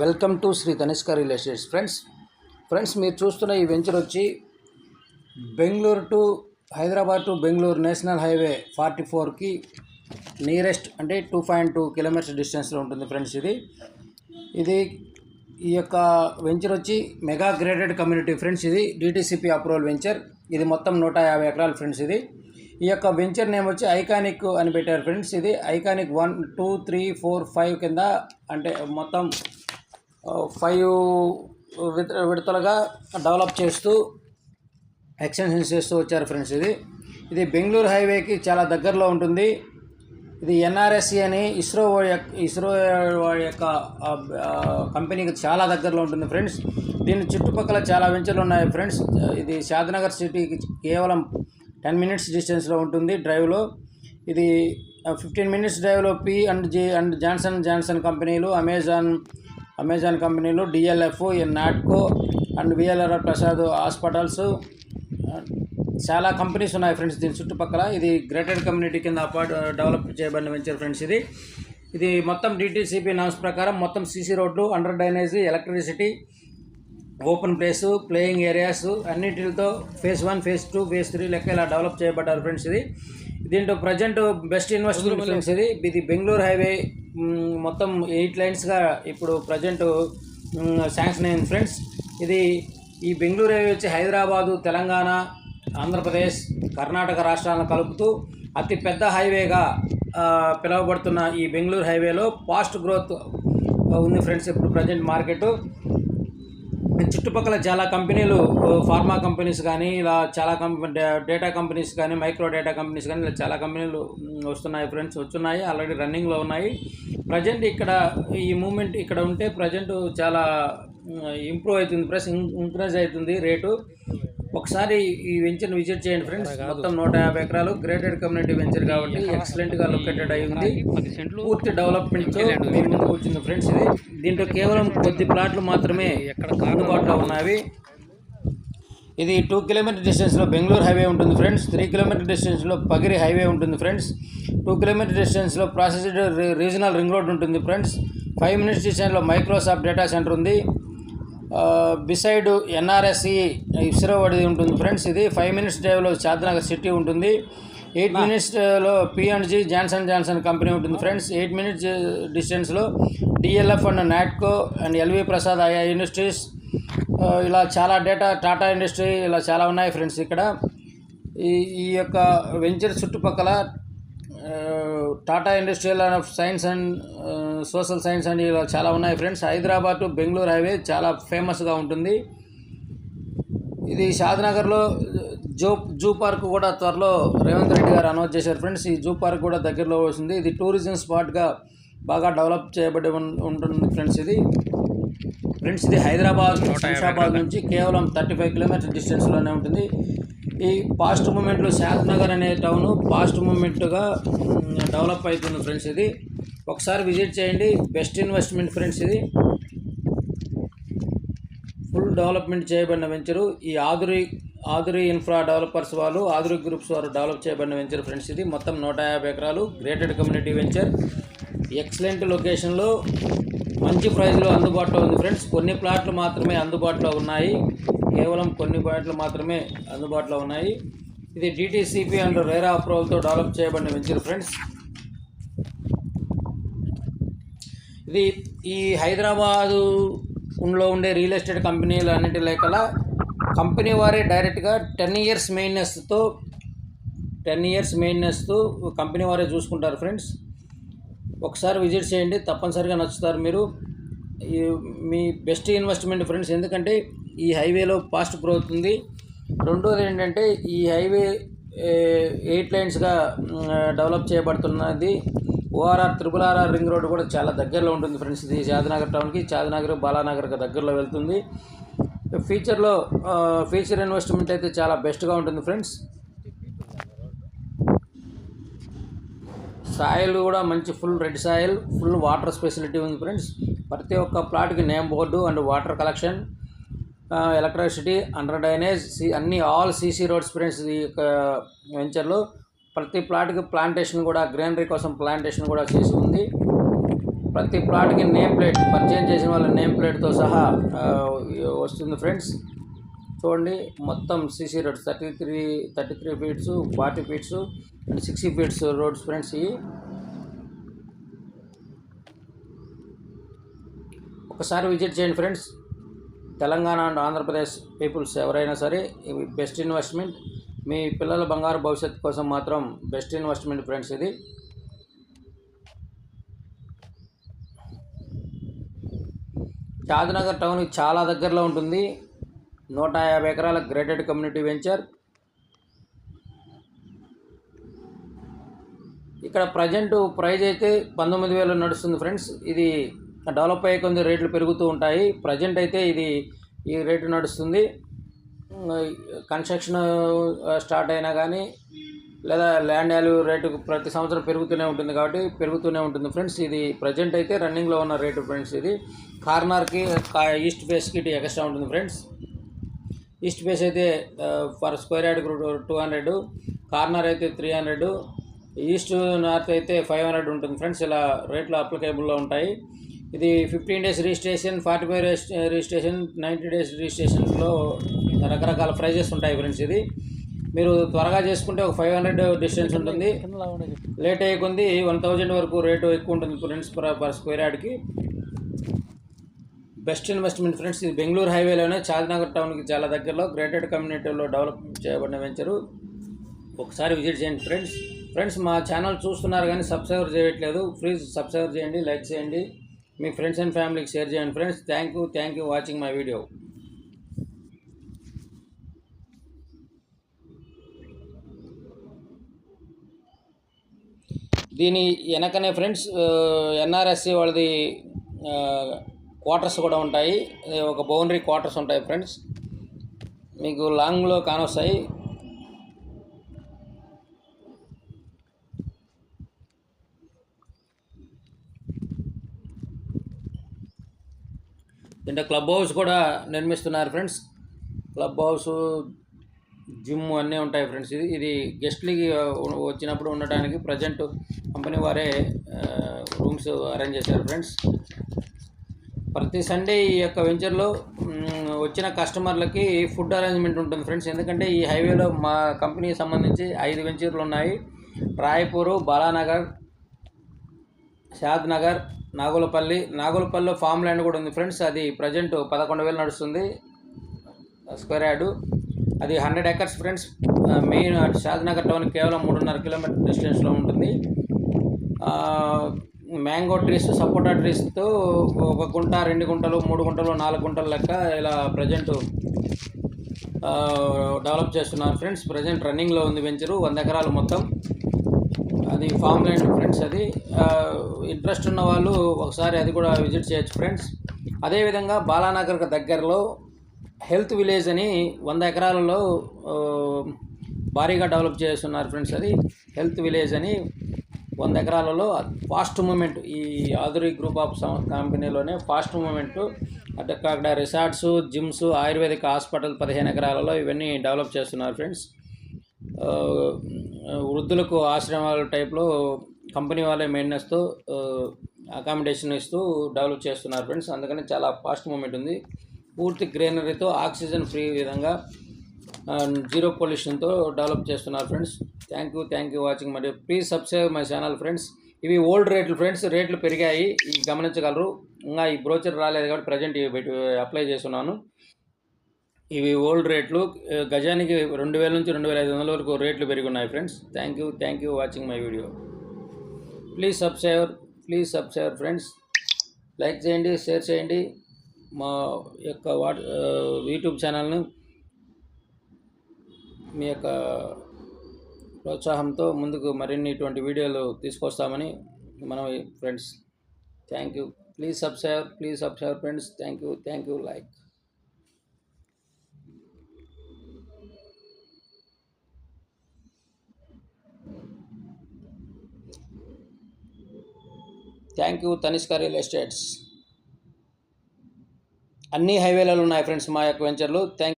Welcome to Shri Tanishka real estates. Friends friends మీరు చూస్తున్న ఈ వెంచర్ వచ్చి Bengaluru to Hyderabad to Bengaluru national highway forty ఫోర్కి nearest అంటే టూ పాయింట్ టూ కిలోమీటర్స్ డిస్టెన్స్లో ఉంటుంది ఫ్రెండ్స్ ఇది. ఇది ఈ యొక్క వెంచర్ వచ్చి మెగా గ్రేడెడ్ కమ్యూనిటీ ఫ్రెండ్స్ ఇది డిటీసీపీ అప్రూవల్ వెంచర్. ఇది మొత్తం నూట యాభై ఎకరాలు ఫ్రెండ్స్ ఇది. ఈ యొక్క వెంచర్ నేమ్ వచ్చి ఐకానిక్ అని పెట్టారు ఫ్రెండ్స్ ఇది. Iconic one two three four five కింద అంటే మొత్తం ఫైవ్ విడ విడతలుగా డెవలప్ చేస్తూ ఎక్స్టెన్షన్స్ చేస్తూ వచ్చారు ఫ్రెండ్స్ ఇది. ఇది బెంగళూరు హైవేకి చాలా దగ్గరలో ఉంటుంది. ఇది ఎన్ఆర్ఎస్సి అని ఇస్రో వాడి ఇస్రో వాడి యొక్క కంపెనీకి చాలా దగ్గరలో ఉంటుంది ఫ్రెండ్స్ దీని చుట్టుపక్కల చాలా వెంచర్లు ఉన్నాయి ఫ్రెండ్స్ ఇది షాద్నగర్ సిటీకి కేవలం టెన్ మినిట్స్ డిస్టెన్స్లో ఉంటుంది డ్రైవ్లో ఇది ఫిఫ్టీన్ మినిట్స్ డ్రైవ్లో P and G and Johnson Johnson కంపెనీలు అమెజాన్ అమెజాన్ కంపెనీలు DLF Natco and VLR Prasad hospitals చాలా కంపెనీస్ ఉన్నాయి ఫ్రెండ్స్ దీని చుట్టుపక్కల. ఇది గ్రేటెడ్ కమ్యూనిటీ కింద అపార్ట్ డెవలప్ చేయబడిన వెంచర్ ఫ్రెండ్స్ ఇది. ఇది మొత్తం డిటీసీపీ నామ్స్ ప్రకారం మొత్తం సీసీ రోడ్లు under drainage electricity open place playing areas అన్నిటితో phase one phase two phase three లెక్క ఇలా డెవలప్ చేయబడ్డారు ఫ్రెండ్స్ ఇది. దీంట్లో ప్రజెంట్ బెస్ట్ ఇన్వెస్ట్మెంట్ ఇది. ఇది బెంగళూరు హైవే మొత్తం ఎయిట్ లైన్స్గా ఇప్పుడు ప్రజెంట్ శాంక్షన్ అయింది ఫ్రెండ్స్. ఇది ఈ బెంగళూరు హైవే వచ్చి హైదరాబాదు తెలంగాణ ఆంధ్రప్రదేశ్ కర్ణాటక రాష్ట్రాలను కలుపుతూ అతి పెద్ద హైవేగా పిలువబడుతున్న ఈ బెంగళూరు హైవేలో ఫాస్ట్ గ్రోత్ ఉంది ఫ్రెండ్స్ ఇప్పుడు ప్రజెంట్ మార్కెట్. చుట్టుపక్కల చాలా కంపెనీలు ఫార్మా కంపెనీస్ కానీ ఇలా చాలా కంపెనీ డేటా కంపెనీస్ కానీ మైక్రో డేటా కంపెనీస్ కానీ ఇలా చాలా కంపెనీలు వస్తున్నాయి ఫ్రెండ్స్. వచ్చున్నాయి ఆల్రెడీ రన్నింగ్లో ఉన్నాయి. ప్రజెంట్ ఇక్కడ ఈ మూమెంట్ ఇక్కడ ఉంటే ప్రజెంట్ చాలా ఇంప్రూవ్ అవుతుంది ప్లస్ ఇంక్రీజ్ అవుతుంది రేటు. ఒకసారి ఈ వెంచర్ విజిట్ చేయండి ఫ్రెండ్స్. మొత్తం నూట యాభై ఎకరాలు గ్రేటెడ్ కమ్యూనిటీ వెంచర్ కాబట్టి ఎక్సలెంట్గా లొకేటెడ్ అయి ఉంది. పూర్తి డెవలప్మెంట్ మీ ముందుకు వచ్చింది ఫ్రెండ్స్ ఇది. దీంట్లో కేవలం కొద్ది ప్లాట్లు మాత్రమే అందుబాటులో ఉన్నవి. ఇది టూ కిలోమీటర్ డిస్టెన్స్లో బెంగళూరు హైవే ఉంటుంది ఫ్రెండ్స్. త్రీ కిలోమీటర్ డిస్టెన్స్లో పగిరి హైవే ఉంటుంది ఫ్రెండ్స్. టూ కిలోమీటర్ డిస్టెన్స్లో ప్రాసెస్డ్ రీజనల్ రింగ్ రోడ్ ఉంటుంది ఫ్రెండ్స్. ఫైవ్ మినిట్స్ డిస్టెన్స్లో మైక్రోసాఫ్ట్ డేటా సెంటర్ ఉంది. బిసైడ్ ఎన్ఆర్ఎస్సి ఇస్రో వాడిది ఉంటుంది ఫ్రెండ్స్ ఇది ఫైవ్ మినిట్స్ డ్రైవ్లో చార్నగర్ సిటీ ఉంటుంది. ఎయిట్ మినిట్స్లో P and G Johnson Johnson company ఉంటుంది ఫ్రెండ్స్ ఎయిట్ మినిట్స్ డిస్టెన్స్లో DLF and Natco and LV Prasad ఆయా ఇండస్ట్రీస్ ఇలా చాలా డేటా టాటా ఇండస్ట్రీ ఇలా చాలా ఉన్నాయి ఫ్రెండ్స్ ఇక్కడ. ఈ ఈ యొక్క వెంచర్ చుట్టుపక్కల Tata industrial of science and social science and ఇలా చాలా ఉన్నాయి friends. Hyderabad to Bengaluru highway చాలా ఫేమస్గా ఉంటుంది. ఇది షాద్నగర్లో జూ జూ పార్క్ కూడా త్వరలో రేవంత్ రెడ్డి గారు అనౌన్స్ చేశారు ఫ్రెండ్స్. ఈ జూ పార్క్ కూడా దగ్గరలో వస్తుంది. ఇది టూరిజం స్పాట్గా బాగా డెవలప్ చేయబడి ఉంటుంది ఫ్రెండ్స్ ఇది. ఫ్రెండ్స్ ఇది హైదరాబాద్ శంషాబాద్ నుంచి కేవలం థర్టీ ఫైవ్ కిలోమీటర్ డిస్టెన్స్లోనే ఉంటుంది. ఈ పాస్ట్ మూమెంట్లో శాంత్ నగర్ అనే టౌన్ పాస్ట్ మూమెంట్గా డెవలప్ అవుతుంది ఫ్రెండ్స్ ఇది. ఒకసారి విజిట్ చేయండి. బెస్ట్ ఇన్వెస్ట్మెంట్ ఫ్రెండ్స్ ఇది. ఫుల్ డెవలప్మెంట్ చేయబడిన వెంచరు ఈ ఆదురి ఆదురి ఇన్ఫ్రా డెవలపర్స్ వాళ్ళు ఆదురి గ్రూప్స్ వారు డెవలప్ చేయబడిన వెంచర్ ఫ్రెండ్స్ ఇది. మొత్తం నూట యాభై ఎకరాలు. గ్రేటెడ్ కమ్యూనిటీ వెంచర్ ఎక్సలెంట్ లొకేషన్లో మంచి ప్రైస్లో అందుబాటులో ఉంది ఫ్రెండ్స్. కొన్ని ప్లాట్లు మాత్రమే అందుబాటులో ఉన్నాయి. కేవలం కొన్ని పాయింట్లు మాత్రమే అందుబాటులో ఉన్నాయి. ఇది డిటీసీపీ అండ్ రేరా అప్రూవల్తో డెవలప్ చేయబడిన వెంచర్ ఫ్రెండ్స్. ఇది ఈ హైదరాబాదు లో ఉండే రియల్ ఎస్టేట్ కంపెనీలు అన్నింటి లేకలా కంపెనీ వారే డైరెక్ట్గా టెన్ ఇయర్స్ మెయింటెనెన్స్తో టెన్ ఇయర్స్ మెయింటెనెన్స్తో కంపెనీ వారే చూసుకుంటారు ఫ్రెండ్స్. ఒకసారి విజిట్ చేయండి తప్పనిసరిగా నచ్చుతారు మీరు. మీ బెస్ట్ ఇన్వెస్ట్మెంట్ ఫ్రెండ్స్ ఎందుకంటే ఈ హైవేలో ఫాస్ట్ గ్రోత్ ఉంది. రెండోది ఏంటంటే ఈ హైవే ఎయిట్ లైన్స్గా develop చేయబడుతున్నది. ORR triple RR ring road కూడా చాలా దగ్గరలో ఉంటుంది ఫ్రెండ్స్. ఇది చాదనగర్ టౌన్కి చాదనగర్ బాలానగర్కి దగ్గరలో వెళ్తుంది. ఫ్యూచర్లో ఫ్యూచర్ ఇన్వెస్ట్మెంట్ అయితే చాలా బెస్ట్గా ఉంటుంది ఫ్రెండ్స్. సాయిల్ కూడా మంచి full red soil full water facility ఉంది ఫ్రెండ్స్. ప్రతి ఒక్క ప్లాట్కి name board and water collection electricity under drainage C అన్ని ఆల్ సీసీ రోడ్స్ ఫ్రెండ్స్ ఈ యొక్క వెంచర్లో. ప్రతి ప్లాట్కి ప్లాంటేషన్ కూడా గ్రీనరీ కోసం ప్లాంటేషన్ కూడా చేసి ఉంది. ప్రతి ప్లాట్కి నేమ్ ప్లేట్ పర్చేజ్ చేసిన వాళ్ళ నేమ్ ప్లేట్తో సహా వస్తుంది ఫ్రెండ్స్. చూడండి మొత్తం CC roads thirty three thirty three feets forty feets and sixty feets roads friends ఇవి. ఒకసారి విజిట్ చేయండి friends. Telangana and Andhra Pradesh peoples ఎవరైనా సరే ఇవి బెస్ట్ ఇన్వెస్ట్మెంట్ మీ పిల్లల బంగారు భవిష్యత్తు కోసం మాత్రం బెస్ట్ ఇన్వెస్ట్మెంట్ ఫ్రెండ్స్ ఇది. షాద్నగర్ టౌన్ చాలా దగ్గరలో ఉంటుంది. నూట యాభై ఎకరాల గ్రేటెడ్ కమ్యూనిటీ వెంచర్. ఇక్కడ ప్రజెంట్ ప్రైజ్ అయితే పంతొమ్మిది వేలు నడుస్తుంది ఫ్రెండ్స్. ఇది డెవలప్ అయ్యే కొంచెం రేట్లు పెరుగుతూ ఉంటాయి. ప్రజెంట్ అయితే ఇది ఈ రేటు నడుస్తుంది. కన్స్ట్రక్షన్ స్టార్ట్ అయినా కానీ లేదా ల్యాండ్ వాల్యూ రేటు ప్రతి సంవత్సరం పెరుగుతూనే ఉంటుంది కాబట్టి పెరుగుతూనే ఉంటుంది ఫ్రెండ్స్. ఇది ప్రజెంట్ అయితే రన్నింగ్లో ఉన్న రేటు ఫ్రెండ్స్ ఇది. కార్నర్కి ఈస్ట్ ఫేస్కి ఇటు ఎక్స్ట్రా ఉంటుంది ఫ్రెండ్స్. ఈస్ట్ ఫేస్ అయితే ఫర్ స్క్వేర్ యార్డ్కి టూ హండ్రెడ్ కార్నర్ అయితే త్రీ హండ్రెడ్ ఈస్ట్ నార్త్ అయితే ఫైవ్ హండ్రెడ్ ఉంటుంది ఫ్రెండ్స్. ఇలా రేట్లు అప్లికేబుల్లో ఉంటాయి. ఇది fifteen days registration forty five registration ninety days రిజిస్ట్రేషన్లో రకరకాల ప్రైజెస్ ఉంటాయి ఫ్రెండ్స్ ఇది. మీరు త్వరగా చేసుకుంటే ఒక ఫైవ్ హండ్రెడ్ డిస్టెన్స్ ఉంటుంది. లేట్ అయ్యకుంది వన్ థౌజండ్ వరకు రేటు ఎక్కువ ఉంటుంది ఫ్రెండ్స్ పర్ స్క్వేర్ యార్డ్కి. బెస్ట్ ఇన్వెస్ట్మెంట్ ఫ్రెండ్స్ ఇది బెంగళూరు హైవేలోనే చాదినగర్ టౌన్కి చాలా దగ్గరలో గ్రేటెడ్ కమ్యూనిటీలో డెవలప్ చేయబడిన వెంచరు. ఒకసారి విజిట్ చేయండి ఫ్రెండ్స్. ఫ్రెండ్స్ మా ఛానల్ చూస్తున్నారు కానీ సబ్స్క్రైబ్ చేయట్లేదు. ప్లీజ్ సబ్స్క్రైబ్ చేయండి లైక్ చేయండి. మీ ఫ్రెండ్స్ అండ్ ఫ్యామిలీకి షేర్ చేయండి. Friends thank you thank you watching my video దీని వెనకనే ఫ్రెండ్స్ ఎన్ఆర్ఎస్సి వాళ్ళది క్వార్టర్స్ కూడా ఉంటాయి. ఒక బౌండరీ క్వార్టర్స్ ఉంటాయి ఫ్రెండ్స్ మీకు లాంగ్లో కానొస్తాయి. అంటే క్లబ్ హౌస్ కూడా నిర్మిస్తున్నారు ఫ్రెండ్స్. క్లబ్ హౌస్ జిమ్ అన్నీ ఉంటాయి ఫ్రెండ్స్. ఇది ఇది గెస్ట్లకి వచ్చినప్పుడు ఉండడానికి ప్రజెంట్ కంపెనీ వారే రూమ్స్ అరేంజ్ చేశారు ఫ్రెండ్స్. ప్రతి సండే ఈ యొక్క వెంచర్లో వచ్చిన కస్టమర్లకి ఫుడ్ అరేంజ్మెంట్ ఉంటుంది ఫ్రెండ్స్. ఎందుకంటే ఈ హైవేలో మా కంపెనీకి సంబంధించి ఐదు వెంచర్లు ఉన్నాయి. రాయపూరు బాలానగర్ షాద్ నగర్ నాగులపల్లి నాగులపల్లిలో ఫామ్ ల్యాండ్ కూడా ఉంది ఫ్రెండ్స్ అది ప్రజెంట్ పదకొండు వేలు నడుస్తుంది. స్క్వేర్ యార్డు అది hundred acres friends main Shadnagar Nagar town కేవలం మూడున్నర కిలోమీటర్ డిస్టెన్స్లో ఉంటుంది. మ్యాంగో ట్రీస్ సపోటా ట్రీస్తో ఒక గుంట రెండు గుంటలు మూడు గుంటలు నాలుగు గుంటలు లెక్క ఇలా ప్రజెంట్ డెవలప్ చేస్తున్నారు ఫ్రెండ్స్ ప్రజెంట్ రన్నింగ్లో ఉంది వెంచరు వంద ఎకరాలు మొత్తం. అది ఫామ్ ల్యాండ్ ఫ్రెండ్స్ అది. ఇంట్రెస్ట్ ఉన్న వాళ్ళు ఒకసారి అది కూడా విజిట్ చేయొచ్చు ఫ్రెండ్స్ అదేవిధంగా బాలానగర్కి దగ్గరలో హెల్త్ విలేజ్ అని వంద ఎకరాలలో భారీగా డెవలప్ చేస్తున్నారు ఫ్రెండ్స్ అది. హెల్త్ విలేజ్ అని వంద ఎకరాలలో ఫాస్ట్ మూమెంట్ ఈ ఆధురి గ్రూప్ ఆఫ్ కంపెనీలోనే ఫాస్ట్ మూమెంట్ అంటే అక్కడ రిసార్ట్స్ జిమ్స్ ఆయుర్వేదిక్ హాస్పిటల్ పదిహేను ఎకరాలలో ఇవన్నీ డెవలప్ చేస్తున్నారు ఫ్రెండ్స్ వృద్ధులకు ఆశ్రమాల టైప్లో కంపెనీ వాళ్ళే మెయింటెనెన్స్తో అకామిడేషన్ ఇస్తూ డెవలప్ చేస్తున్నారు ఫ్రెండ్స్. అందుకని చాలా ఫాస్ట్ మూమెంట్ ఉంది. పూర్తి గ్రీనరీతో ఆక్సిజన్ ఫ్రీ విధంగా జీరో పొల్యూషన్తో డెవలప్ చేస్తున్నారు friends. Thank you thank you watching మరి please subscribe my channel friends ఇవి ఓల్డ్ రేట్లు ఫ్రెండ్స్. రేట్లు పెరిగాయి. ఇవి గమనించగలరు. ఇంకా ఈ బ్రోచర్ రాలేదు కాబట్టి ప్రజెంట్ ఇవి అప్లై చేస్తున్నాను. ఇవి ఓల్డ్ రేట్లు. గజానికి రెండు వేల నుంచి రెండు వేల ఐదు వందల వరకు రేట్లు పెరిగి ఉన్నాయి friends. Thank you thank you watching my video please subscribe please subscribe friends like చేయండి షేర్ చేయండి. మా యొక్క వాట్ యూట్యూబ్ ఛానల్ను మీ యొక్క ప్రోత్సాహంతో ముందుకు మరిన్ని ఇటువంటి వీడియోలు తీసుకొస్తామని మనం friends thank you please subscribe please subscribe friends thank you thank you like thank you Tanishka real estates. అన్ని హైవేలలో ఉన్నాయి ఫ్రెండ్స్ మా యొక్క వెంచర్లు. థ్యాంక్